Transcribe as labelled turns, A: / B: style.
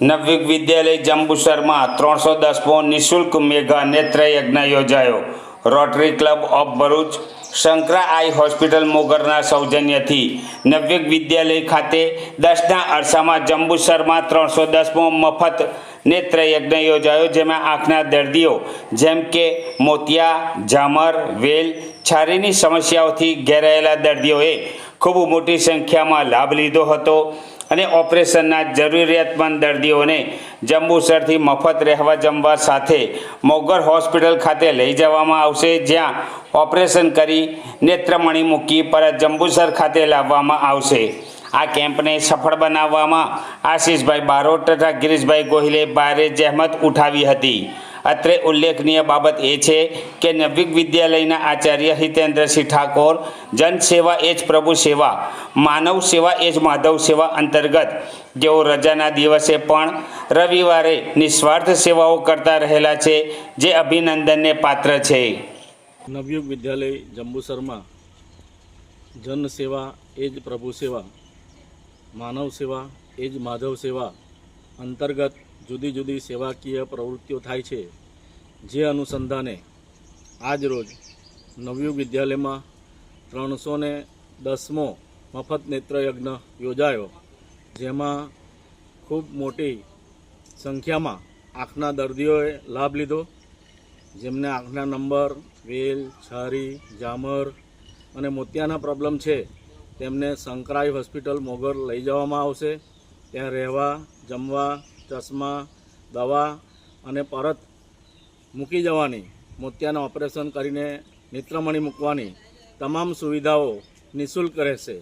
A: નવયુગ વિદ્યાલય જંબુસરમાં ત્રણસો દસમો નિઃશુલ્ક મેઘા નેત્ર યજ્ઞ યોજાયો. Rotary club of Bharuch Shankara eye hospital મોગરના સૌજન્યથી નવયુગ વિદ્યાલય ખાતે દસના અરસામાં જંબુસરમાં ત્રણસો દસમો મફત નેત્ર યજ્ઞ યોજાયો, જેમાં આંખના દર્દીઓ જેમ કે મોતિયા, ઝામર, વેલ છારીની સમસ્યાઓથી ઘેરાયેલા દર્દીઓએ ખૂબ મોટી સંખ્યામાં લાભ લીધો હતો. અને ઓપરેશનના જરૂરિયાતમંદ દર્દીઓને જંબુસરથી મફત રહેવા જમવા સાથે મોગર હોસ્પિટલ ખાતે લઈ જવામાં આવશે, જ્યાં ઓપરેશન કરી નેત્રમણી મૂકી પરત જંબુસર ખાતે લાવવામાં આવશે. આ કેમ્પને સફળ બનાવવામાં આશીષભાઈ બારોટ તથા ગિરીશભાઈ ગોહિલે ભારે જહેમત ઉઠાવી હતી. અત્રે ઉલ્લેખનીય બાબત એ છે કે નવયુગ વિદ્યાલયના આચાર્ય હિતેન્દ્રસિંહ ઠાકોર, જન સેવા એ જ પ્રભુ સેવા, માનવ સેવા એ જ માધવ સેવા અંતર્ગત. જેઓ રજાના દિવસે પણ રવિવારે નિસ્વાર્થ સેવાઓ કરતા રહેલા છે, જે અભિનંદનને પાત્ર છે.
B: નવયુગ વિદ્યાલય જંબુસરમાં જન સેવા એ જ પ્રભુ સેવા, માનવ સેવા એ જ માધવ સેવા અંતર્ગત જુદી જુદી સેવાકીય પ્રવૃત્તિઓ થાય છે, જે અનુસંધાને આજ રોજ નવયુગ વિદ્યાલયમાં ત્રણસો ને દસમો મફત નેત્રયજ્ઞ યોજાયો, જેમાં ખૂબ મોટી સંખ્યામાં આંખના દર્દીઓએ લાભ લીધો, જેમને આંખના નંબર, વેલ, છારી, જામર અને મોતિયાના પ્રોબ્લેમ છે, તેમને સંકરાઈ હોસ્પિટલ મોગર લઈ જવામાં આવશે, ત્યાં રહેવા, જમવા ચશ્મા, દવા અને પરત મૂકી જવાની, મોતિયાના ઓપરેશન કરીને નેત્રમણી મૂકવાની તમામ સુવિધાઓ નિઃશુલ્ક રહેશે.